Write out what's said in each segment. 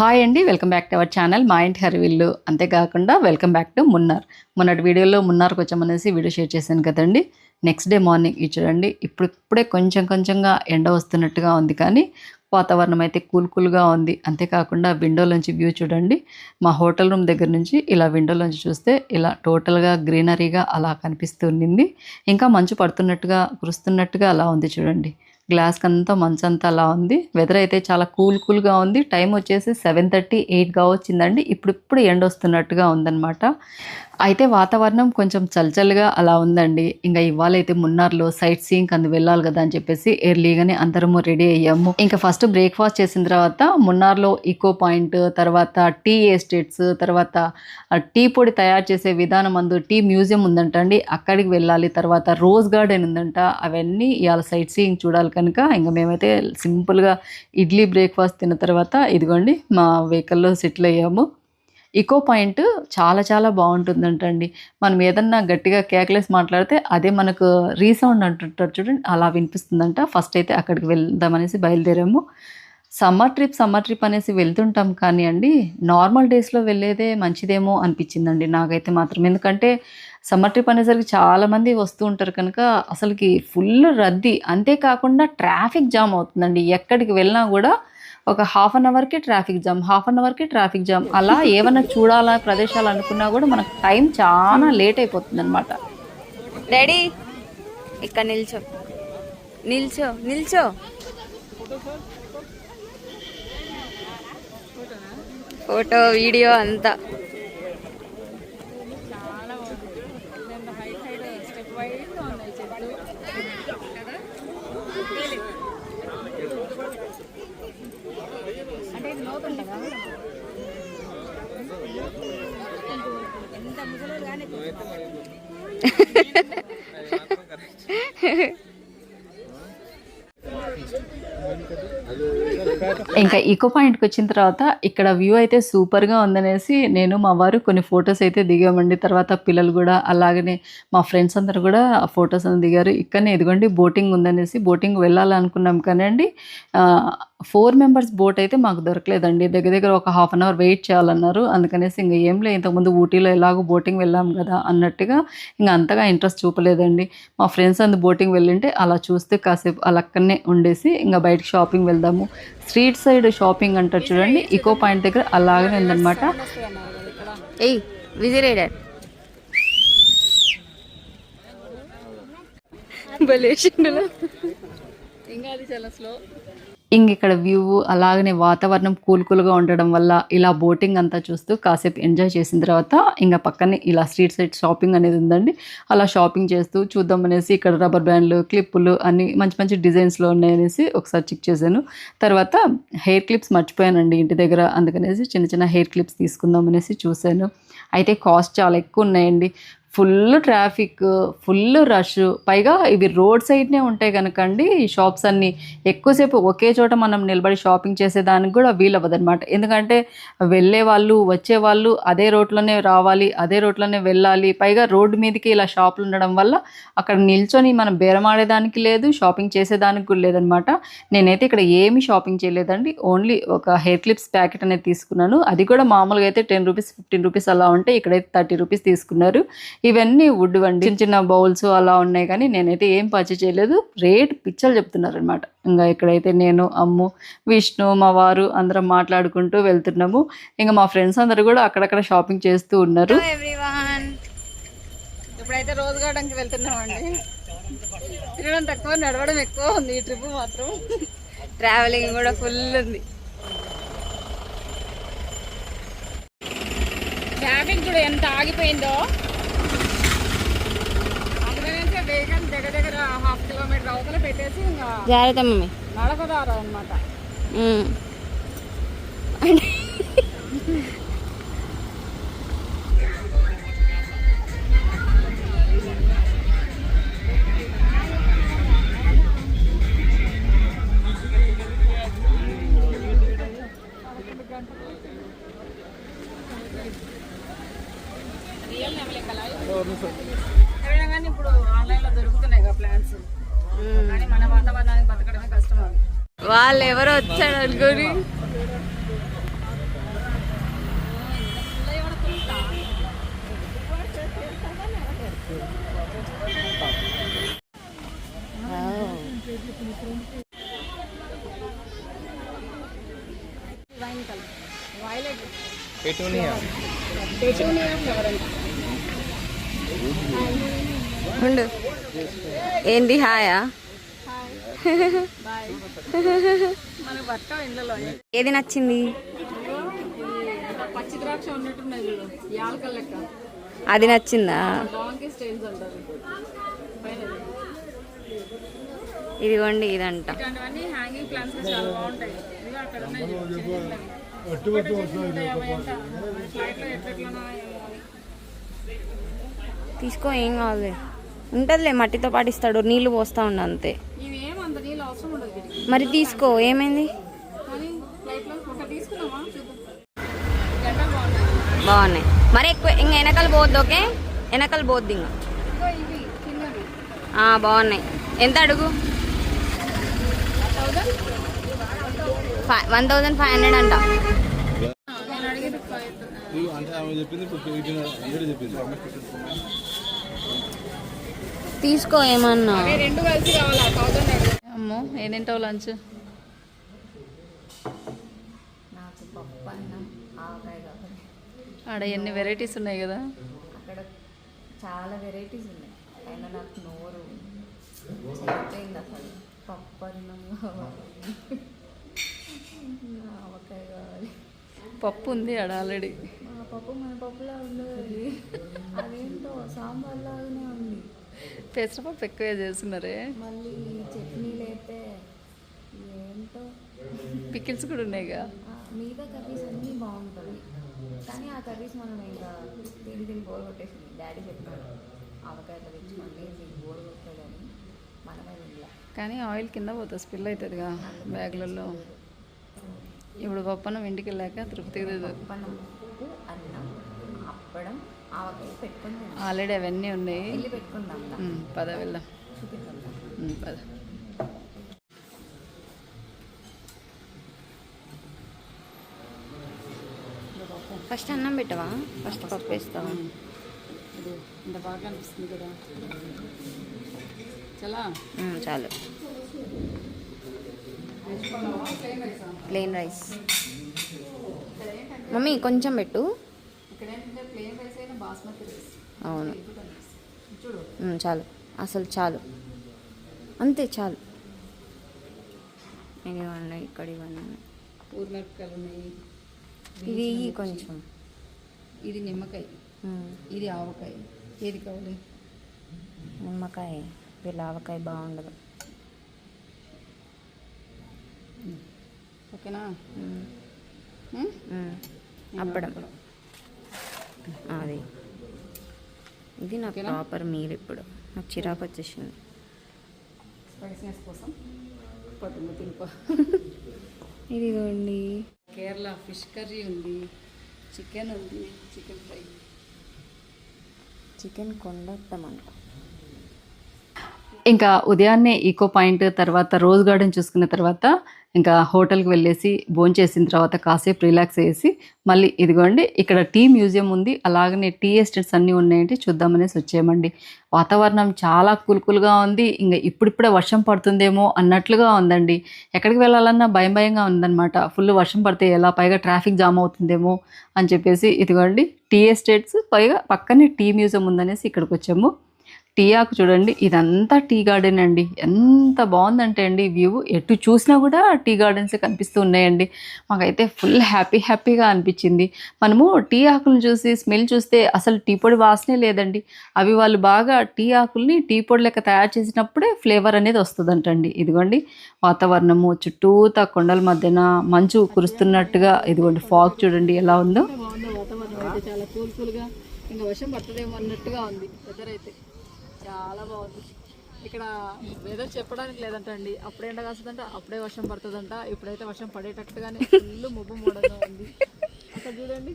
Hi అండి welcome back to our channel Maa Inti Harivillu అంతేకాకుండా welcome back to Munnar. మొన్నటి వీడియోలో మున్నార్కి వచ్చామనేసి వీడియో షేర్ చేశాను కదండి. నెక్స్ట్ డే మార్నింగ్ ఇది చూడండి ఇప్పుడు ఇప్పుడే కొంచెం కొంచెంగా ఎండ వస్తున్నట్టుగా ఉంది కానీ వాతావరణం అయితే కూల్ కూల్గా ఉంది. అంతేకాకుండా విండోలోంచి వ్యూ చూడండి మా హోటల్ రూమ్ దగ్గర నుంచి ఇలా విండోలోంచి చూస్తే ఇలా టోటల్గా గ్రీనరీగా అలా కనిపిస్తూ ఉండింది. ఇంకా మంచు పడుతున్నట్టుగా కురుస్తున్నట్టుగా అలా ఉంది చూడండి. గ్లాస్కి అంతా మంచు అంతా అలా ఉంది. వెదర్ అయితే చాలా కూల్ కూల్గా ఉంది. టైం వచ్చేసి సెవెన్ థర్టీ ఎయిట్గా వచ్చిందండి. ఇప్పుడిప్పుడు ఎండ వస్తున్నట్టుగా ఉందన్నమాట. అయితే వాతావరణం కొంచెం చల్చల్గా అలా ఉందండి. ఇంకా ఇవాళ అయితే మున్నార్లో సైట్ సీయింగ్ అందు వెళ్ళాలి కదా అని చెప్పేసి ఎర్లీగానే అందరము రెడీ అయ్యాము. ఇంకా ఫస్ట్ బ్రేక్ఫాస్ట్ చేసిన తర్వాత మున్నార్లో ఈకో పాయింట్ తర్వాత టీ ఎస్టేట్స్ తర్వాత ఆ టీ పొడి తయారు చేసే విధానం అందు టీ మ్యూజియం ఉందంటండి. అక్కడికి వెళ్ళాలి. తర్వాత రోజ్ గార్డెన్ ఉందంట. అవన్నీ ఇవాళ సైట్ సీయింగ్ చూడాలి కనుక ఇంకా మేమైతే సింపుల్గా ఇడ్లీ బ్రేక్ఫాస్ట్ తిన్న తర్వాత ఇదిగోండి మా వెహికల్లో సెటిల్ అయ్యాము. ఇకో పాయింట్ చాలా చాలా బాగుంటుందంటండి. మనం ఏదన్నా గట్టిగా కేకలేసి మాట్లాడితే అదే మనకు రీసౌండ్ అంటుంటారు చూడండి అలా వినిపిస్తుందంట. ఫస్ట్ అయితే అక్కడికి వెళ్దామనేసి బయలుదేరాము. సమ్మర్ ట్రిప్ సమ్మర్ ట్రిప్ అనేసి వెళ్తుంటాం కానీ అండి నార్మల్ డేస్లో వెళ్ళేదే మంచిదేమో అనిపించిందండి నాకైతే మాత్రం. ఎందుకంటే సమ్మర్ ట్రిప్ అనేసరికి చాలామంది వస్తూ ఉంటారు కనుక అసలుకి ఫుల్ రద్దీ. అంతేకాకుండా ట్రాఫిక్ జామ్ అవుతుందండి. ఎక్కడికి వెళ్ళినా కూడా ఒక హాఫ్ అన్ అవర్కి ట్రాఫిక్ జామ్ హాఫ్ అన్ అవర్కి ట్రాఫిక్ జామ్. అలా ఏమైనా చూడాలా ప్రదేశాలు అనుకున్నా కూడా మనకు టైం చాలా లేట్ అయిపోతుంది అనమాట డాడీ ఇక్కడ నిల్చో. నిల్చో నిల్చో. ఫోటో వీడియో అంతా. అంటే ఇది లోపల ఎంత ముసలు కానీ. ఇంకా ఈకో పాయింట్కి వచ్చిన తర్వాత ఇక్కడ వ్యూ అయితే సూపర్గా ఉందనేసి నేను మా వారు కొన్ని ఫొటోస్ అయితే దిగామండి. తర్వాత పిల్లలు కూడా అలాగనే మా ఫ్రెండ్స్ అందరు కూడా ఫొటోస్ అని దిగారు. ఇక్కడనే ఇదిగోండి బోటింగ్ ఉందనేసి బోటింగ్ వెళ్ళాలనుకున్నాం కానీ అండి ఫోర్ మెంబర్స్ బోట్ అయితే మాకు దొరకలేదండి. దగ్గర దగ్గర ఒక హాఫ్ అన్ అవర్ వెయిట్ చేయాలన్నారు. అందుకనేసి ఇంకా ఏం లేదు. ఇంతకుముందు ఊటీలో ఎలాగో బోటింగ్ వెళ్ళాం కదా అన్నట్టుగా ఇంకా అంతగా ఇంట్రెస్ట్ చూపలేదండి. మా ఫ్రెండ్స్ అందు బోటింగ్ వెళ్ళింటే అలా చూస్తే కాసేపు అలా అక్కడనే ఉండేసి ఇంకా బయటకి షాపింగ్ వెళ్దాము. స్ట్రీట్ సైడ్ షాపింగ్ అంటారు చూడండి. ఇకో పాయింట్ దగ్గర అలాగనే ఉందన్నమాట. ఏయ్ ఇంకా అది చాలా స్లో ఇక్కడ వ్యూ అలాగనే వాతావరణం కూల్ కూల్గా ఉండడం వల్ల ఇలా బోటింగ్ అంతా చూస్తూ కాసేపు ఎంజాయ్ చేసిన తర్వాత ఇంకా పక్కనే ఇలా స్ట్రీట్ సైడ్ షాపింగ్ అనేది ఉందండి. అలా షాపింగ్ చేస్తూ చూద్దాం అనేసి ఇక్కడ రబ్బర్ బ్యాండ్లు క్లిప్పులు అన్ని మంచి మంచి డిజైన్స్లో ఉన్నాయనేసి ఒకసారి చెక్ చేశాను. తర్వాత హెయిర్ క్లిప్స్ మర్చిపోయానండి ఇంటి దగ్గర అందుకనేసి చిన్న చిన్న హెయిర్ క్లిప్స్ తీసుకుందాం అనేసి చూశాను. అయితే కాస్ట్ చాలా ఎక్కువ ఉన్నాయండి. Full traffic full rush. పైగా ఇవి రోడ్ సైడ్నే ఉంటాయి కనుకండి ఈ షాప్స్ అన్నీ ఎక్కువసేపు ఒకే చోట మనం నిలబడి షాపింగ్ చేసేదానికి కూడా వీలవ్వదనమాట ఎందుకంటే వెళ్ళే వాళ్ళు వచ్చే వాళ్ళు అదే రోడ్లోనే రావాలి అదే రోడ్లోనే వెళ్ళాలి. పైగా రోడ్డు మీదకి ఇలా షాపులు ఉండడం వల్ల అక్కడ నిల్చొని మనం బేరమాడేదానికి లేదు షాపింగ్ చేసేదానికి కూడా లేదనమాట నేనైతే ఇక్కడ ఏమి షాపింగ్ చేయలేదండి. ఓన్లీ ఒక హెయిర్ క్లిప్స్ ప్యాకెట్ అనేది తీసుకున్నాను. అది కూడా మామూలుగా అయితే టెన్ రూపీస్ ఫిఫ్టీన్ రూపీస్ అలా ఉంటే ఇక్కడైతే థర్టీ రూపీస్ తీసుకున్నారు. ఇవన్నీ వుడ్ వండి చిన్న చిన్న బౌల్స్ అలా ఉన్నాయి కానీ నేనైతే ఏం పర్చేజ్ చేయలేదు. రేట్ పిచ్చలు చెప్తున్నారు అనమాట ఇంకా ఇక్కడైతే నేను అమ్ము విష్ణు మా వారు అందరం మాట్లాడుకుంటూ వెళ్తున్నాము. ఇంకా మా ఫ్రెండ్స్ అందరు కూడా అక్కడక్కడ షాపింగ్ చేస్తూ ఉన్నారు. ఎవ్రీవన్ ఇప్పుడైతే రోజు గార్డెన్కి వెళ్తున్నామండి. తిరగడం తక్కువ నడవడం ఎక్కువ ఉంది. ఈ ట్రిప్ మాత్రం ట్రావెలింగ్ కూడా ఫుల్ ఉంది. ట్రాఫిక్ కూడా ఎంత ఆగిపోయిందో అందుకనే వెహికల్ దగ్గర దగ్గర హాఫ్ కిలోమీటర్ అవతల పెట్టేసి ఇంకా జాగ్రత్త మమ్మీ. నడకదారు అనమాట వాళ్ళు ఎవరు వచ్చాడు అనుకుని ఏంది హాయా? ఏది నచ్చింది? అది నచ్చిందా? ఇదిగోండి ఇదంట. తీసుకో ఏం కావాలి ఉంటుందిలే మట్టితో పాటు ఇస్తాడు నీళ్ళు పోస్తా ఉండు అంతే. మరి తీసుకో ఏమైంది? బాగున్నాయి. మరి ఎక్కువ ఇంక వెనకాల పోద్ది ఓకే? వెనకాల పోద్ది ఇంకా. బాగున్నాయి. ఎంత అడుగు? వన్ థౌజండ్ ఫైవ్ హండ్రెడ్ అంట. తీసుకో ఏమన్నా. రెండు కలిసి కావాలా? థౌజండ్ అడుగు అమ్మో ఏం తింటావు లంచ్? నాకు పప్పు అన్నం ఆవకాయ కావాలి ఆడ ఎన్ని వెరైటీస్ ఉన్నాయి కదా? అక్కడ చాలా వెరైటీస్ ఉన్నాయి. అయినా నాకు నోరు చెడిపోయింది అసలు. పప్పు అన్నం కావాలి ఆవకాయ కావాలి. పప్పు ఉంది ఆడ ఆల్రెడీ ఆ పప్పు మన పప్పులా ఉండదు. అది అదేంటో సాంబార్ లాగానే ఉంది. పెసరపప్పు ఎక్కువ చేస్తున్నారే? మళ్ళీ చట్నీలు అయితే ఏంటో? పికిల్స్ కూడా ఉన్నాయిగా? మిగతా కర్రీస్ అన్నీ బాగుంటుంది కానీ ఆ కర్రీస్ మనం ఇంకా తిని తిని బోర్ కొట్టేసింది. డాడీ చెప్పాడు ఆవకాయలు తెచ్చుకోండి మీకు బోర్ కొట్టదని మనమే తినలే. కానీ ఆయిల్ కింద పోతుంది స్పిల్ అవుతుందిగా బ్యాగ్లలో. ఇప్పుడు పప్పనం ఇంటికి వెళ్ళాక తృప్తి ఉప్పు అన్నం అప్పడం ఆవకాయ పెట్టుకొని. ఆల్రెడీ అవన్నీ ఉన్నాయి. వెళ్ళి పెట్టుకుందాం పద వెళ్దాం. చూపిద్దాం పద. ఫస్ట్ అన్నం పెట్టవా? ఫస్ట్ పప్పు వేస్తావా? ఇంత బాగా అనిపిస్తుంది కదా. చాలా? చాలు. Plane rice. మమ్మీ కొంచెం పెట్టు. అవును. చాలు. అసలు చాలు. అంతే చాలు. ఇదిగోండి ఇక్కడ ఇవన్నీ ఊరిమిరపకాయలు ఉన్నాయి ఇది కొంచెం. ఇది నిమ్మకాయ. ఇది ఆవకాయ. ఏది కావాలి? నిమ్మకాయ. వీళ్ళ ఆవకాయ బాగుండదు. ఓకేనా? అప్పడం. అది. ఇది నాకు? ప్రాపర్ మీల్ ఇప్పుడు. నాకు చిరాకు వచ్చేసింది. స్పైసీనెస్ కోసం తినుకో ఇదిగోండి. కేరళ ఫిష్ కర్రీ ఉంది చికెన్ ఉంది చికెన్ ఫ్రై. చికెన్ కొండట్టమంట ఇంకా ఉదయాన్నే ఈకో పాయింట్ తర్వాత రోజ్ గార్డెన్ చూసుకున్న తర్వాత ఇంకా హోటల్కి వెళ్ళేసి భోంచేసిన తర్వాత కాసేపు రిలాక్స్ అయ్యేసి మళ్ళీ ఇదిగోండి ఇక్కడ టీ మ్యూజియం ఉంది. అలాగనే టీ ఎస్టేట్స్ అన్నీ ఉన్నాయంటే చూద్దామనేసి వచ్చామండి. వాతావరణం చాలా కులుకులుగా ఉంది. ఇంకా ఇప్పుడిప్పుడే వర్షం పడుతుందేమో అన్నట్లుగా ఉందండి. ఎక్కడికి వెళ్ళాలన్నా భయం భయంగా ఉందన్నమాట. ఫుల్ వర్షం పడితే ఎలా పైగా ట్రాఫిక్ జామ్ అవుతుందేమో అని చెప్పేసి ఇదిగోండి టీ ఎస్టేట్స్ పైగా పక్కనే టీ మ్యూజియం ఉందనేసి ఇక్కడికి వచ్చాము. టీ ఆకు చూడండి ఇదంతా టీ గార్డెన్ అండి. ఎంత బాగుందంటే అండి వ్యూ. ఎటు చూసినా కూడా టీ గార్డెన్స్ కనిపిస్తూ ఉన్నాయండి. మాకైతే ఫుల్ హ్యాపీ హ్యాపీగా అనిపించింది. మనము టీ ఆకులను చూసి స్మెల్ చూస్తే అసలు టీ పొడి వాసనే లేదండి. అవి వాళ్ళు బాగా టీ ఆకుల్ని టీ పొడి లెక్క తయారు చేసినప్పుడే ఫ్లేవర్ అనేది వస్తుందంటండి. ఇదిగోండి వాతావరణము చుట్టూతా కొండల మధ్యన మంచు కురుస్తున్నట్టుగా ఇదిగోండి ఫాగ్ చూడండి ఎలా ఉందో. వాతావరణం అయితే చాలా కూల్ కూల్గా ఇంకా వర్షం పడుతుందేమో అన్నట్టుగా ఉంది వెదర్ అయితే. చాలా బాగుంది. ఇక్కడ వెదర్ చెప్పడానికి లేదంటండి అప్పుడే ఎండ కాస్తుందంట అప్పుడే వర్షం పడుతుందంట. ఇప్పుడైతే వర్షం పడేటట్టుగానే ఫుల్ ముబ్బు మూడగా ఉంది. అక్కడ చూడండి.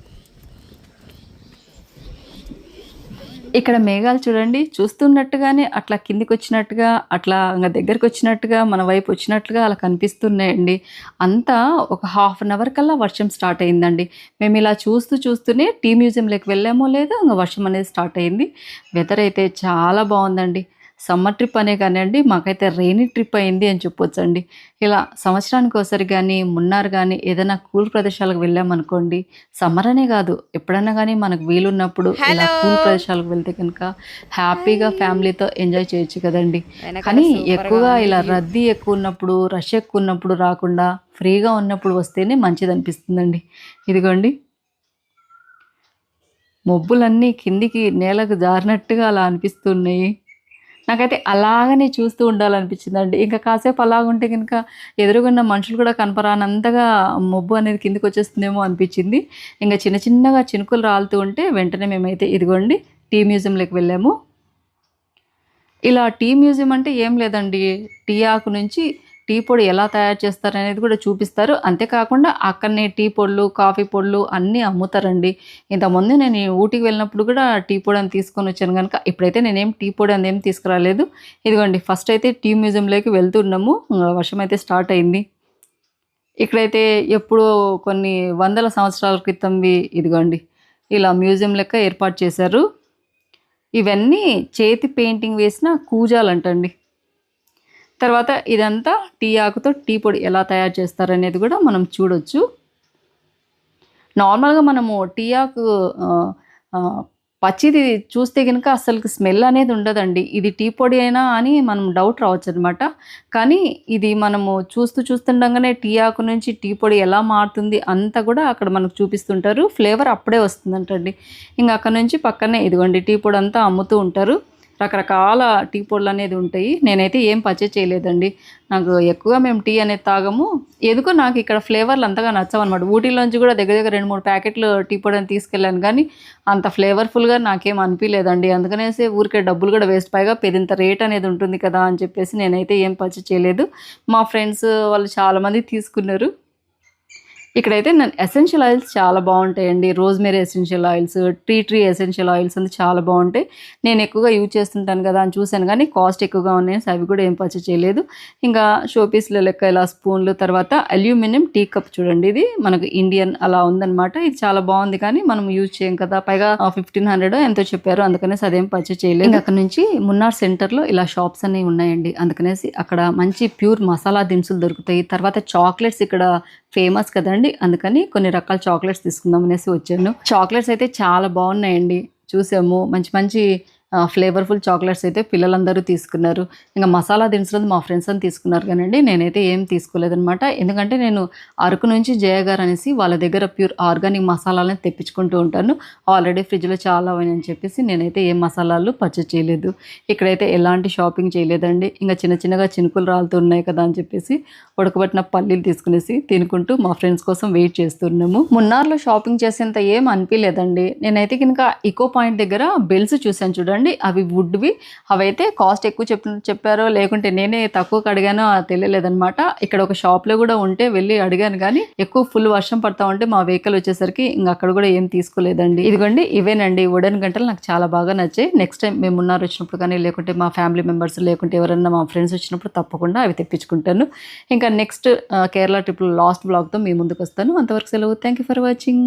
ఇక్కడ మేఘాలు చూడండి చూస్తున్నట్టుగానే అట్లా కిందికి వచ్చినట్టుగా అట్లా ఇంకా దగ్గరికి వచ్చినట్టుగా మన వైపు వచ్చినట్టుగా అలా కనిపిస్తున్నాయండి. అంతా ఒక హాఫ్ అన్ అవర్ కల్లా వర్షం స్టార్ట్ అయిందండి. మేము ఇలా చూస్తూ చూస్తూనే టీ మ్యూజియంలోకి వెళ్ళామో లేదో ఇంకా వర్షం అనేది స్టార్ట్ అయింది. వెదర్ అయితే చాలా బాగుందండి. సమ్మర్ ట్రిప్ అనే కానివ్వండి మాకైతే రెయినీ ట్రిప్ అయింది అని చెప్పొచ్చు అండి ఇలా సంవత్సరానికి ఒకసారి కానీ మున్నార్ కానీ ఏదైనా కూల్ ప్రదేశాలకు వెళ్ళామనుకోండి సమ్మర్ అనే కాదు. ఎప్పుడైనా కానీ మనకు వీలున్నప్పుడు ఇలా కూల్ ప్రదేశాలకు వెళ్తే కనుక హ్యాపీగా ఫ్యామిలీతో ఎంజాయ్ చేయొచ్చు కదండి. కానీ ఎక్కువగా ఇలా రద్దీ ఎక్కువ ఉన్నప్పుడు రష్ ఎక్కువ ఉన్నప్పుడు రాకుండా ఫ్రీగా ఉన్నప్పుడు వస్తేనే మంచిది అనిపిస్తుందండి. ఇదిగోండి. మబ్బులన్నీ కిందికి నేలకు జారినట్టుగా అలా అనిపిస్తున్నాయి. నాకైతే అలాగనే చూస్తూ ఉండాలనిపించిందండి. ఇంకా కాసేపు అలాగుంటే కనుక ఎదురుగున్న మనుషులు కూడా కనపరానంతగా మబ్బు అనేది కిందికి వచ్చేస్తుందేమో అనిపించింది. ఇంకా చిన్న చిన్నగా చినుకులు రాలుతూ ఉంటే వెంటనే మేమైతే ఇదిగోండి టీ మ్యూజియంలోకి వెళ్ళాము. ఇలా టీ మ్యూజియం అంటే ఏం లేదండి. టీ ఆకు నుంచి టీ పొడి ఎలా తయారు చేస్తారు అనేది కూడా చూపిస్తారు. అంతేకాకుండా అక్కడనే టీ పొడులు కాఫీ పొడులు అన్నీ అమ్ముతారండి. ఇంతకుముందు నేను ఊటీకి వెళ్ళినప్పుడు కూడా టీ పొడి అని తీసుకొని వచ్చాను కనుక ఇప్పుడైతే నేనేం టీ పొడి అని ఏం తీసుకురాలేదు. ఇదిగోండి ఫస్ట్ అయితే టీ మ్యూజియంలోకి వెళ్తున్నాము. వర్షం అయితే స్టార్ట్ అయింది. ఇక్కడైతే ఎప్పుడో కొన్ని వందల సంవత్సరాల క్రితంవి ఇదిగోండి ఇలా మ్యూజియం లెక్క ఏర్పాటు చేశారు. ఇవన్నీ చేతి పెయింటింగ్ వేసిన కూజాలంటండి. తర్వాత ఇదంతా టీ ఆకుతో టీ పొడి ఎలా తయారు చేస్తారనేది కూడా మనం చూడొచ్చు. నార్మల్గా మనము టీ ఆకు పచ్చిది చూస్తే కనుక అసలు స్మెల్ అనేది ఉండదండి. ఇది టీ పొడి అయినా అని మనం డౌట్ రావచ్చు అనమాట కానీ ఇది మనము చూస్తూ చూస్తుండగానే టీ ఆకు నుంచి టీ పొడి ఎలా మారుతుంది అంతా కూడా అక్కడ మనకు చూపిస్తుంటారు. ఫ్లేవర్ అప్పుడే వస్తుందంటండి. ఇంకా అక్కడ నుంచి పక్కనే ఇదిగోండి టీ పొడి అంతా అమ్ముతూ ఉంటారు. రకరకాల టీ పొడులు అనేది ఉంటాయి. నేనైతే ఏం పర్చేజ్ చేయలేదండి. నాకు ఎక్కువగా మేము టీ అనేది తాగము. ఎందుకో నాకు ఇక్కడ ఫ్లేవర్లు అంతగా నచ్చవన్నమాట. ఊటీలోంచి కూడా దగ్గర దగ్గర రెండు మూడు ప్యాకెట్లు టీ పొడి అని తీసుకెళ్ళాను కానీ అంత ఫ్లేవర్ఫుల్గా నాకేం అనిపించలేదండి అందుకనేసి ఊరికే డబ్బులు కూడా వేస్ట్ పైగా పెద్దంత రేట్ అనేది ఉంటుంది కదా అని చెప్పేసి నేనైతే ఏం పర్చేజ్ చేయలేదు. మా ఫ్రెండ్స్ వాళ్ళు చాలామంది తీసుకున్నారు. ఇక్కడైతే నేను ఎసెన్షియల్ ఆయిల్స్ చాలా బాగుంటాయండి. Rosemary essential oils tree tree essential oils అంతా చాలా బాగుంటాయి. నేను ఎక్కువగా యూజ్ చేస్తుంటాను కదా అని చూశాను కానీ కాస్ట్ ఎక్కువగా ఉన్నాయి. అవి కూడా ఏం పర్చేజ్ చేయలేదు. ఇంకా షోపీస్ల లెక్క ఇలా స్పూన్లు తర్వాత అల్యూమినియం టీ కప్ చూడండి. ఇది మనకు ఇండియన్ అలా ఉందన్నమాట. ఇది చాలా బాగుంది కానీ మనం యూజ్ చేయం కదా. పైగా ఫిఫ్టీన్ హండ్రెడ్ ఎంతో చెప్పారు. అందుకనేసి అదేం పర్చేజ్ చేయలేదు. అక్కడ నుంచి మున్నార్ సెంటర్లో ఇలా షాప్స్ అనేవి ఉన్నాయండి. అందుకనేసి అక్కడ మంచి ప్యూర్ మసాలా దినుసులు దొరుకుతాయి. తర్వాత చాక్లెట్స్ ఇక్కడ ఫేమస్ కదండి. అందుకని కొన్ని రకాల చాక్లెట్స్ తీసుకుందాం అనేసి వచ్చాను. చాక్లెట్స్ అయితే చాలా బాగున్నాయండి. చూసాము. మంచి మంచి ఫ్లేవర్ఫుల్ చాక్లెట్స్ అయితే పిల్లలందరూ తీసుకున్నారు. ఇంకా మసాలా దినుసులు మా ఫ్రెండ్స్ అని తీసుకున్నారు కానండి. నేనైతే ఏం తీసుకోలేదనమాట ఎందుకంటే నేను అరకు నుంచి జయ గారు అనేసి వాళ్ళ దగ్గర ప్యూర్ ఆర్గానిక్ మసాలాలను తెప్పించుకుంటూ ఉంటాను. ఆల్రెడీ ఫ్రిడ్జ్లో చాలా అని చెప్పేసి నేనైతే ఏం మసాలాలు పర్చేజ్ చేయలేదు. ఇక్కడైతే ఎలాంటి షాపింగ్ చేయలేదండి. ఇంకా చిన్న చిన్నగా చినుకులు రాలుతూ ఉన్నాయి కదా అని చెప్పేసి ఉడకబట్టిన పల్లీలు తీసుకునేసి తినుకుంటూ మా ఫ్రెండ్స్ కోసం వెయిట్ చేస్తున్నాము. మున్నార్లో షాపింగ్ చేసేంత ఏం అనిపించలేదండి నేనైతే కనుక ఇకో పాయింట్ దగ్గర బెల్స్ చూశాను చూడండి. అవి వుడ్వి అవైతే కాస్ట్ ఎక్కువ చెప్ చెప్పారో లేకుంటే నేనే తక్కువకి అడిగానో తెలియలేదనమాట ఇక్కడ ఒక షాప్లో కూడా ఉంటే వెళ్ళి అడిగాను కానీ ఎక్కువ ఫుల్ వర్షం పడతా ఉంటే మా వెహికల్ వచ్చేసరికి ఇంకా అక్కడ కూడా ఏం తీసుకోలేదండి. ఇదిగోండి ఇవేనండి. వుడెన్ గంటలు నాకు చాలా బాగా నచ్చాయి. నెక్స్ట్ టైం మేము ఉన్నారు వచ్చినప్పుడు కానీ లేకుంటే మా ఫ్యామిలీ మెంబర్స్ లేకుంటే ఎవరైనా మా ఫ్రెండ్స్ వచ్చినప్పుడు తప్పకుండా అవి తెప్పించుకుంటాను. ఇంకా నెక్స్ట్ కేరళ ట్రిప్ లాస్ట్ బ్లాగ్తో మీ ముందుకు వస్తాను. అంతవరకు సెలవు. Thank you for watching